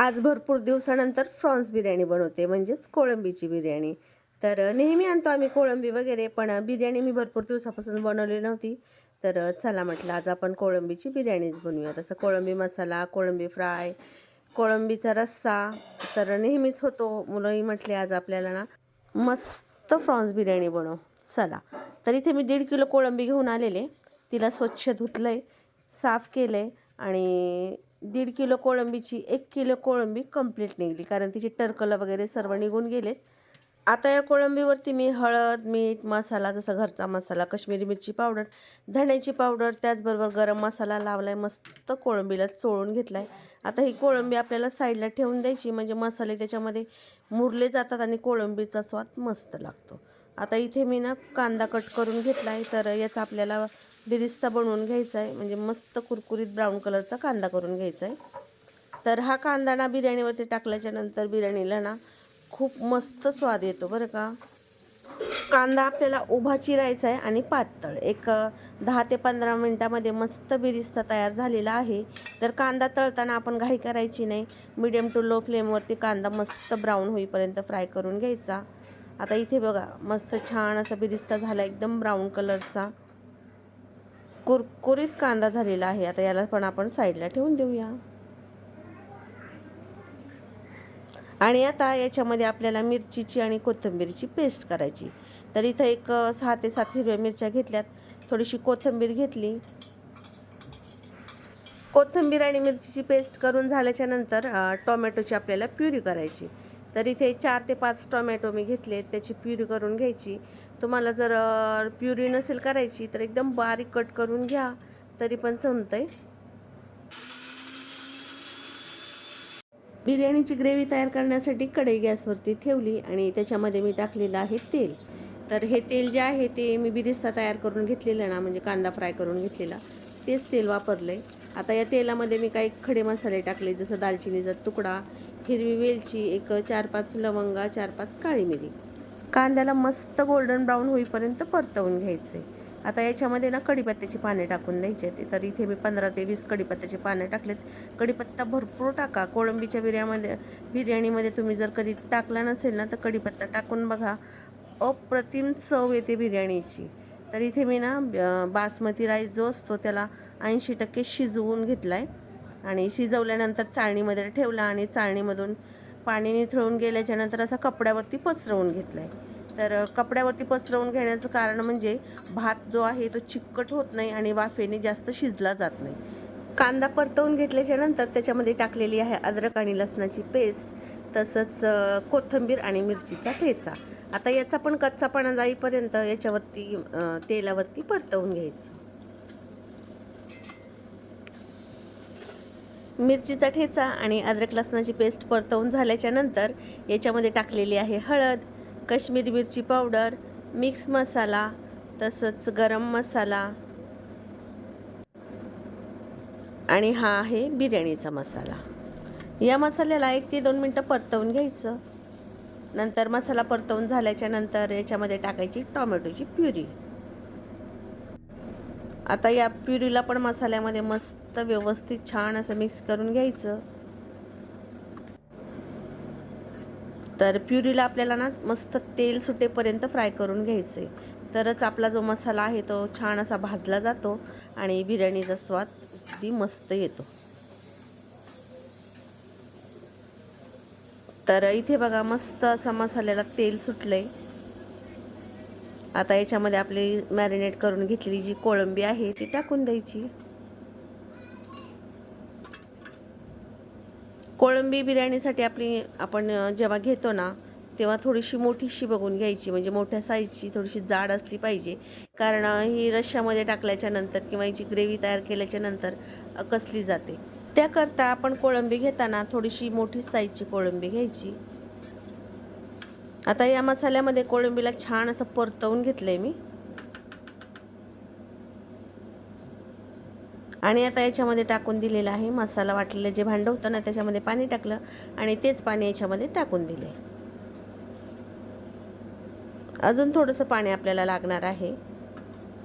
आज भरपूर दिवसानंतर फ्रॉन्स बिर्याणी बनवते म्हणजेच कोळंबीची बिर्याणी. तर नेहमी आणतो आम्ही कोळंबी वगैरे पण बिर्याणी मी भरपूर दिवसापासून बनवली नव्हती. तर चला म्हटलं आज आपण कोळंबीची बिर्याणीच बनवूया तसं कोळंबी मसाला कोळंबी फ्राय कोळंबीचा रस्सा. तर नेहमीच होतो. मुलंही म्हटले आज आपल्याला ना मस्त फ्रॉन्स बिर्याणी बनव. चला. तर इथे मी दीड किलो कोळंबी घेऊन आलेले. तिला स्वच्छ धुतलं आहे साफ केलं आहे आणि दीड किलो कोळंबीची एक किलो कोळंबी कंप्लीट निघली. कारण तिची टरकलं वगैरे सर्व निघून गेलेत. आता या कोळंबीवरती मी हळद मीठ मसाला जसा घरचा मसाला काश्मीरी मिरची पावडर धण्याची पावडर त्याचबरोबर गरम मसाला लावलाय मस्त कोळंबीला चोळून घेतलाय. आता ही कोळंबी आपल्याला साईडला ठेवून द्यायची. म्हणजे मसाले त्याच्यामध्ये मुरले जातात आणि कोळंबीचा स्वाद मस्त लागतो. आता इथे मी ना कांदा कट करून घेतला आहे तर याचा आपल्याला बिरिस्ता बनवून घ्यायचा आहे म्हणजे मस्त कुरकुरीत ब्राऊन कलरचा कांदा करून घ्यायचा आहे तर हा कांदा ना बिर्याणीवरती टाकल्याच्या नंतर बिर्याणीला ना खूप मस्त स्वाद येतो बरं का. कांदा आपल्याला उभा चिरायचा आहे आणि पातळ. एक दहा ते पंधरा मिनटामध्ये मस्त बिरिस्ता तयार झालेला आहे. तर कांदा तळताना आपण घाई करायची नाही. मिडियम टू लो फ्लेमवरती कांदा मस्त ब्राऊन होईपर्यंत फ्राय करून घ्यायचा. आता इथे बघा मस्त छान असा बिरिस्ता झाला एकदम ब्राऊन कलरचा कुरकुरीत कांदा झालेला आहे. आता याला पण आपण साईडला ठेवून देऊया. आणि आता याच्यामध्ये आपल्याला मिरचीची आणि कोथिंबीरची पेस्ट करायची. तर इथं एक सहा ते सात हिरव्या मिरच्या घेतल्यात. थोडीशी कोथिंबीर घेतली. कोथिंबीर आणि मिरचीची पेस्ट करून झाल्याच्यानंतर टोमॅटोची आपल्याला प्युरी करायची. तर इथे चार ते पाच टोमॅटो मी घेतले त्याची प्युरी करून घ्यायची. तुम्हाला जर प्युरी नसेल करायची तर एकदम बारीक कट करून घ्या तरी पण जमतंय बिर्याणीची ग्रेव्ही तयार करण्यासाठी कढई गॅसवरती ठेवली आणि त्याच्यामध्ये मी टाकलेलं आहे तेल. तर हे तेल जे आहे ते मी बिरिस्ता तयार करून घेतलेलं ना म्हणजे कांदा फ्राय करून घेतलेला तेच तेल वापरलं आहे आता या तेलामध्ये मी काही खडे मसाले टाकले जसं दालचिनीचा तुकडा हिरवी वेलची एक चार पाच लवंगा चार पाच काळी मिरी. कांद्याला मस्त गोल्डन ब्राऊन होईपर्यंत परतवून घ्यायचे. आता याच्यामध्ये ना कढीपत्त्याची पाने टाकून द्यायची तर इथे मी पंधरा ते वीस कढीपत्त्याची पाने टाकलेत. कढीपत्ता भरपूर टाका. कोळंबीच्या बिर्यामध्ये बिर्याणीमध्ये तुम्ही जर कधी टाकला नसेल ना तर कढीपत्ता टाकून बघा. अप्रतिम चव येते बिर्याणीची. तर इथे मी ना बासमती राईस जो असतो त्याला ऐंशी टक्के शिजवून घेतला आहे आणि शिजवल्यानंतर चाळणीमध्ये ठेवला आणि चाळणीमधून पाणी निथळून गेल्याच्यानंतर असा कपड्यावरती पसरवून घेतला आहे तर कपड्यावरती पसरवून घेण्याचं कारण म्हणजे भात जो आहे तो चिकट होत नाही आणि वाफेने जास्त शिजला जात नाही. कांदा परतवून घेतल्याच्यानंतर त्याच्यामध्ये टाकलेली आहे अद्रक आणि लसणाची पेस्ट तसंच कोथिंबीर आणि मिरचीचा ठेचा. आता याचा पण कच्चापणा जाईपर्यंत याच्यावरती तेलावरती परतवून घ्यायचं. मिरचीचा ठेचा आणि अद्रक लसणाची पेस्ट परतवून झाल्याच्यानंतर याच्यामध्ये टाकलेली आहे हळद काश्मीरी मिरची पावडर मिक्स मसाला तसंच गरम मसाला आणि हा आहे बिर्याणीचा मसाला. या मसाल्याला एक ते दोन मिनटं परतवून घ्यायचं. नंतर मसाला परतवून झाल्याच्यानंतर याच्यामध्ये टाकायची टोमॅटोची प्युरी. आता या प्युरीला पण मसाल्यामध्ये मस्त व्यवस्थित छान असं मिक्स करून घ्यायचं. तर प्युरीला आपल्याला ना मस्त तेल सुटेपर्यंत फ्राय करून घ्यायचे तरच आपला जो मसाला आहे तो छान असा भाजला जातो आणि बिर्याणीचा स्वाद अगदी मस्त येतो. तर इथे बघा मस्त असा मसाल्याला तेल सुटलं आहे आता याच्यामध्ये आपली मॅरिनेट करून घेतलेली जी कोळंबी आहे ती टाकून द्यायची. कोळंबी बिर्याणीसाठी आपली आपण जेव्हा घेतो ना तेव्हा थोडीशी मोठीशी बघून घ्यायची. म्हणजे मोठ्या साईजची थोडीशी जाड असली पाहिजे. कारण ही रश्श्यामध्ये टाकल्याच्या नंतर किंवा हिची ग्रेव्ही तयार केल्याच्यानंतर कसली जाते. त्याकरता आपण कोळंबी घेताना थोडीशी मोठी साईजची कोळंबी घ्यायची. आता या मसाल्यामध्ये कोळंबीला छान असं परतवून घेतलंय मी. आणि आता याच्यामध्ये टाकून दिलेलं आहे मसाला वाटलेलं जे भांडं होतं ना त्याच्यामध्ये पाणी टाकलं आणि तेच पाणी याच्यामध्ये टाकून दिले. अजून थोडंसं पाणी आपल्याला लागणार आहे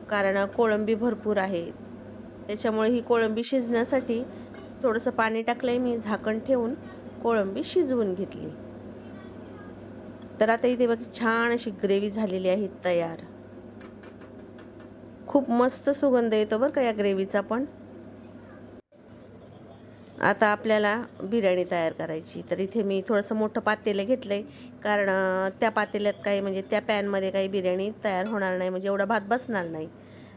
कारण कोळंबी भरपूर आहे. त्याच्यामुळे ही कोळंबी शिजण्यासाठी थोडंसं पाणी टाकलं आहे मी झाकण ठेवून कोळंबी शिजवून घेतली. तर आता इथे बघ छान अशी ग्रेव्ही झालेली आहे तयार. खूप मस्त सुगंध येतो बरं का या ग्रेव्हीचा पण. आता आपल्याला बिर्याणी तयार करायची. तर इथे मी थोडंसं मोठं पातेलं घेतलं आहे कारण त्या पातेल्यात काही म्हणजे त्या पॅनमध्ये काही बिर्याणी तयार होणार नाही म्हणजे एवढा भात बसणार नाही.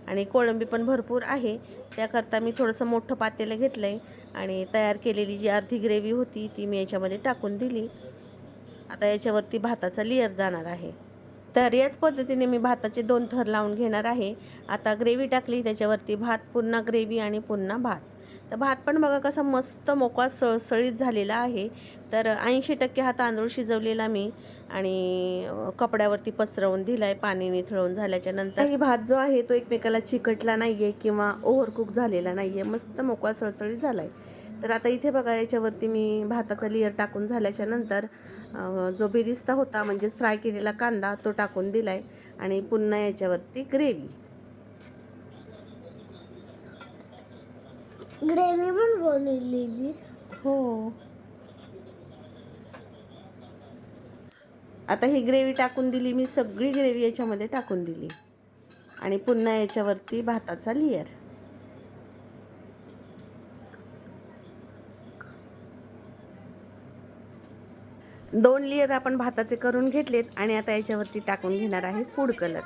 आणि कोळंबी पण भरपूर आहे. त्याकरता मी थोडंसं मोठं पातेलं घेतलं आहे आणि तयार केलेली जी अर्धी ग्रेव्ही होती ती मी याच्यामध्ये टाकून दिली. आता याच्यावरती भाताचा लेअर जाणार आहे. तर याच पद्धतीने मी भाताचे दोन थर लावून घेणार आहे. आता ग्रेव्ही टाकली त्याच्यावरती भात पुन्हा ग्रेव्ही आणि पुन्हा भात. तर भात पण बघा कसा मस्त मोकळा सळसळीत झालेला आहे. तर ऐंशी टक्के हा तांदूळ शिजवलेला मी आणि कपड्यावरती पसरवून दिला आहे पाणी निथळून झाल्याच्यानंतर. ही भात जो आहे तो एकमेकाला चिकटला नाही आहे किंवा ओव्हरकुक झालेला नाही आहे मस्त मोकळा सळसळीत झाला आहे तर आता इथे बघा याच्यावरती मी भाताचा लेअर टाकून झाल्याच्यानंतर जो बिरिस्ता होता म्हणजेच फ्राय केलेला कांदा तो टाकून दिला आहे आणि पुन्हा याच्यावरती ग्रेव्ही. ग्रेव्ही पण बनवलेलीस हो. आता ही ग्रेव्ही टाकून दिली मी सगळी ग्रेव्ही याच्यामध्ये टाकून दिली. आणि पुन्हा याच्यावरती भाताचा लेअर दोन लेअर आपण भाताचे करून घेतलेत आणि आता याच्यावरती टाकून घेणार आहे फूड कलर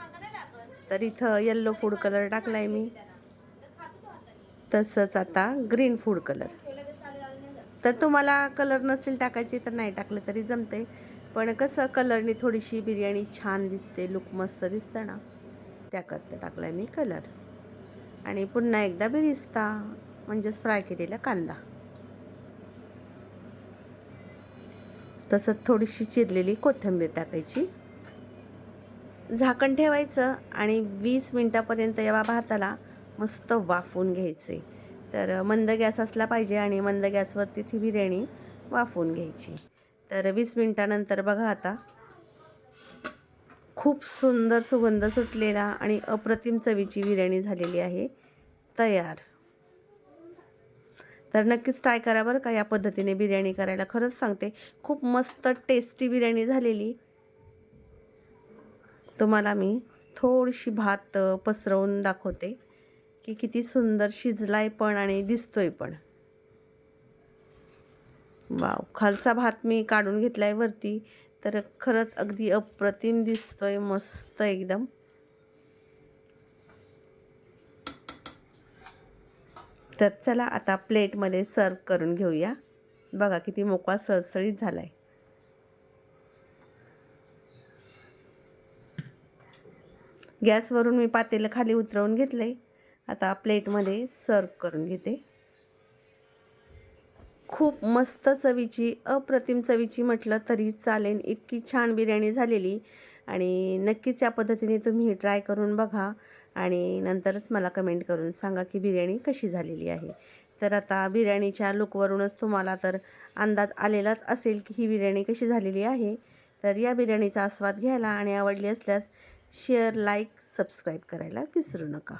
तर इथं येल्लो फूड कलर टाकलाय मी. तसंच आता ग्रीन फूड कलर तर तुम्हाला कलर नसेल टाकायचे तर नाही टाकलं तरी जमते पण कसं कलरनी थोडीशी बिर्याणी छान दिसते लुक मस्त दिसतं ना. त्याकरता टाकला मी कलर आणि पुन्हा एकदा बिरिस्ता म्हणजेच फ्राय केलेला कांदा. तसंच थोडीशी चिरलेली कोथिंबीर टाकायची. झाकण ठेवायचं आणि वीस मिनटापर्यंत या भाताला मस्त वाफवून घ्यायचे. तर मंद गॅस असला पाहिजे आणि मंद गॅसवरतीच ही बिर्याणी वाफवून घ्यायची. तर वीस मिनटानंतर बघा आता खूप सुंदर सुगंध सुटलेला आणि अप्रतिम चवीची बिर्याणी झालेली आहे. तयार. तर नक्कीच ट्राय करा बरं का या पद्धतीने बिर्याणी करायला. खरंच सांगते खूप मस्त टेस्टी बिर्याणी झालेली. तुम्हाला मी थोडीशी भात पसरवून दाखवते की किती सुंदर शिजलाय पण आणि दिसतोय पण. वाव खालचा भात मी काढून घेतलाय वरती. तर खरंच अगदी अप्रतिम दिसतोय मस्त एकदम. तर चला आता प्लेटमध्ये सर्व करून घेऊया. बघा किती मोकळा सळसळीत झालाय. गॅसवरून मी पातेलं खाली उतरवून घेतलंय. आता प्लेटमध्ये सर्व करून घेते. खूप मस्त चवीची अप्रतिम चवीची म्हटलं तरी चालेल. इतकी छान बिर्याणी झालेली. आणि नक्कीच या पद्धतीने तुम्ही ट्राय करून बघा. आणि नंतरच मला कमेंट करून सांगा की बिर्याणी कशी झालेली आहे. तर आता बिर्याणीच्या लुकवरूनच तुम्हाला तर अंदाज आलेलाच असेल की ही बिर्याणी कशी झालेली आहे. तर या बिर्याणीचा आस्वाद घ्यायला आणि आवडली असल्यास शेअर लाईक सबस्क्राईब करायला विसरू नका.